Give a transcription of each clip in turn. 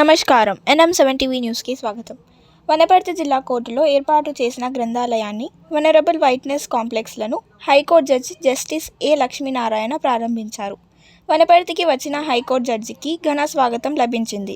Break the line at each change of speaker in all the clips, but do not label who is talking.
నమస్కారం. NM seven TV న్యూస్కి స్వాగతం. వనపర్తి జిల్లా కోర్టులో ఏర్పాటు చేసిన గ్రంథాలయాన్ని vulnerable witness కాంప్లెక్స్లను high court judge justice A Lakshminarayana ప్రారంభించారు. వనపర్తికి వచ్చిన హైకోర్టు జడ్జికి ఘన స్వాగతం లభించింది.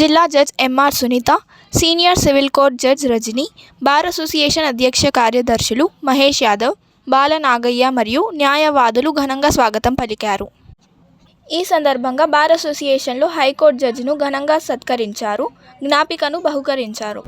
జిల్లా judge M R Sunitha senior civil court judge Rajani bar association అధ్యక్ష కార్యదర్శులు మహేష్ యాదవ్ బాల నాగయ్య మరియు న్యాయవాదులు ఘనంగా స్వాగతం పలికారు. ఈ సందర్భంగా బార్ అసోసియేషన్లో హైకోర్టు జడ్జిను ఘనంగా సత్కరించారు. జ్ఞాపికను బహుకరించారు.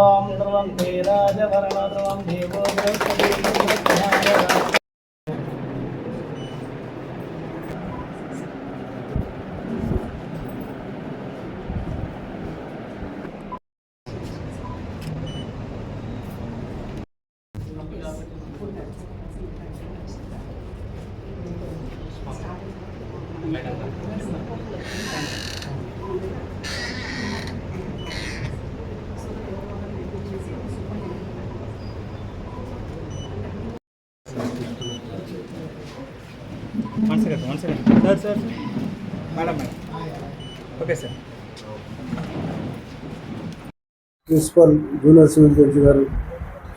ఓం ధ్రువం తే రాజవరణ దేవో Brihaspati one second one second sir sir madam madam okay sir
principal junior civil judge గారు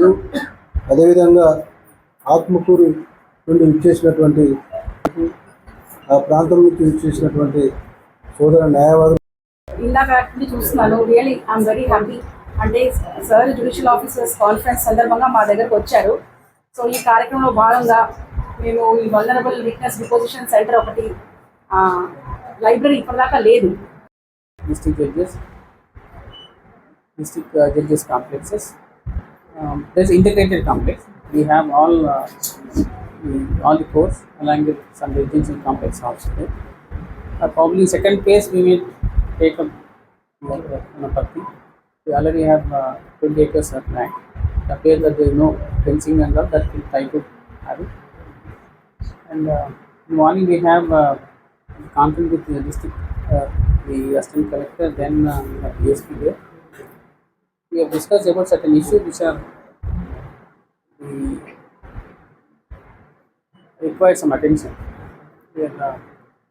సార్
అదేవిధంగా ఆత్మకూరు నుండి ఇచ్చేసినటువంటి ఆ ప్రాంతం నుంచి ఇచ్చేసినటువంటి సోదర న్యాయవాదులు.
ఇందాక చూస్తున్నాను రియలీ ఐఎమ్ వెరీ హ్యాపీ అంటే సార్ జ్యుడిషియల్ ఆఫీసర్స్ కాన్ఫరెన్స్ సందర్భంగా మా దగ్గరకు వచ్చారు. సో ఈ కార్యక్రమంలో భాగంగా మేము ఈ వల్నరబుల్ విట్నెస్ డిపోజిషన్ సెంటర్ ఒకటి లైబ్రరీ ఇప్పటిదాకా లేదు.
Judges, district uh, judges complexes. Um, there's integrated complex. We have all uh, the, all the courts along with some residential complex also there. Uh, probably second phase we will take uh, Gunapati. We already have uh, 20 acres of land. The place that there is no fencing and all that we try to have it. And uh, in the morning we have uh, conference with the district, uh, the assistant collector, then uh, have DSP there. We have discussed about certain issues which are the require some attention. Where uh,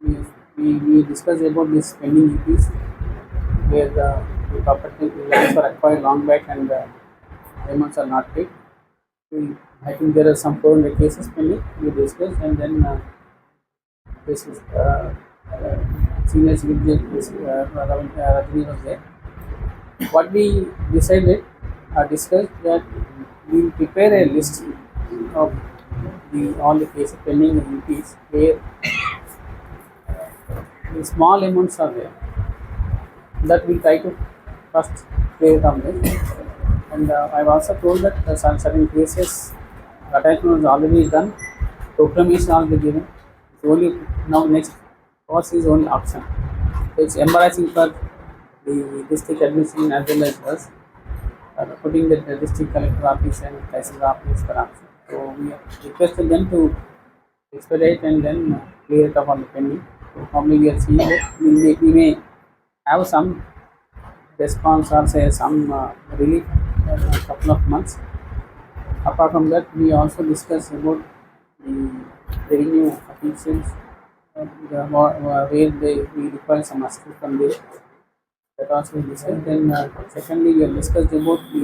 we, we, we discussed about this pending EPs, where the, the property lands were acquired long back and uh, payments are not paid. We, I think there are some 400 cases pending. We discussed and then uh, this is uh, uh, senior uh, Ravi- uh, Rajini was there. What we decided or discussed that we will prepare a list of the all the cases pending in UPs where the small amounts are there. That we try to first clear down them. And uh, I've also told that uh, some certain cases attachment was already done, proclamation already given. It's only now next course is only option. It's embarrassing for the district administration as well as us. Uh, putting the, district collector office and tehsil office for option. So we requested them to expedite and then uh, clear it up on the pending. So probably we are seeing that we may, we may have some response or say some uh, relief in a couple of months. Apart from that, we also discussed about the revenue officials uh, the, wa- where they, we require some assistance from there. the transfer this then uh, secondly we have discussed about the